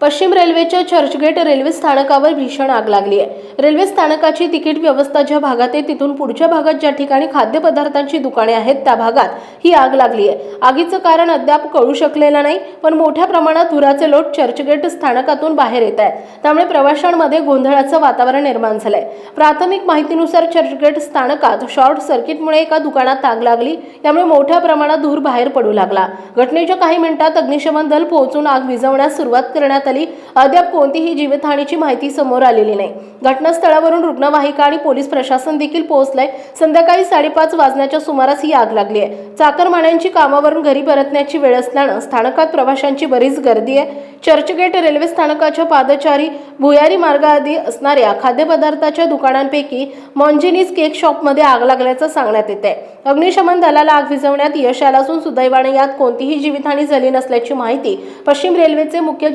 पश्चिम रेल्वेच्या चर्चगेट रेल्वे स्थानकावर भीषण आग लागली आहे. रेल्वे स्थानकाची तिकीट व्यवस्था ज्या भागात आहे तिथून पुढच्या भागात ज्या ठिकाणी खाद्यपदार्थांची दुकाने आहेत त्या भागात ही आग लागली आहे. आगीचं कारण अद्याप कळू शकलेलं नाही पण मोठ्या प्रमाणात धुराचे लोट चर्चगेट स्थानकातून बाहेर येत आहेत. त्यामुळे प्रवाशांमध्ये गोंधळाचं वातावरण निर्माण झालंय. प्राथमिक माहितीनुसार चर्चगेट स्थानकात शॉर्ट सर्किटमुळे एका दुकानात आग लागली त्यामुळे मोठ्या प्रमाणात धूर बाहेर पडू लागला. घटनेच्या काही मिनिटात अग्निशमन दल पोहोचून आग विझवण्यास सुरुवात करण्यात आली. अद्याप कोणतीही जीवितहानीची माहिती समोर आलेली नाही. घटनास्थळावरून रुग्णवाहिका आणि पोलीस प्रशासन देखील पोहोचलंय. संध्याकाळी साडेपाच वाजण्याच्या सुमारास ही आग लागली आहे. चाकरमान्यांची कामावरून घरी परतण्याची वेळ असल्यानं स्थानकात प्रवाशांची बरीच गर्दी आहे. चर्चगेट रेल्वे स्थानकाच्या पादचारी भुयारी मार्गाआधी असणाऱ्या खाद्यपदार्थाच्या दुकानांपैकी मॉन्जिनीज केक शॉपमध्ये आग लागल्याचं सांगण्यात येते अग्निशमन दलाला आग विझवण्यात यश आलं असून सुदैवाने यात कोणतीही जीवितहानी झाली नसल्याची माहिती पश्चिम रेल्वेचे मुख्य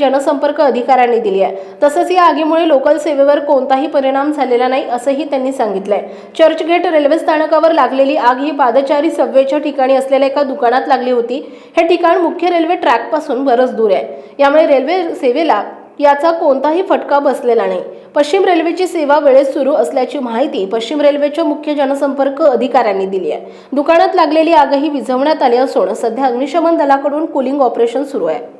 जनसंपर्क अधिकाऱ्यांनी दिली आहे. तसंच या आगीमुळे लोकल सेवेवर कोणताही परिणाम झालेला नाही असंही त्यांनी सांगितलंय. चर्चगेट रेल्वे स्थानकावर लागलेली आग ही पादचारी सबवेच्या ठिकाणी असलेल्या एका दुकानात लागली होती. हे ठिकाण मुख्य रेल्वे ट्रॅकपासून बरंच दूर आहे. यामुळे रेल्वे सेवेला याचा कोणताही फटका बसलेला नाही. पश्चिम रेल्वेची सेवा वेळेत सुरू असल्याची माहिती पश्चिम रेल्वेच्या मुख्य जनसंपर्क अधिकाऱ्यांनी दिली आहे. दुकानात लागलेली आगही विझवण्यात आली असून सध्या अग्निशमन दलाकडून कुलिंग ऑपरेशन सुरू आहे.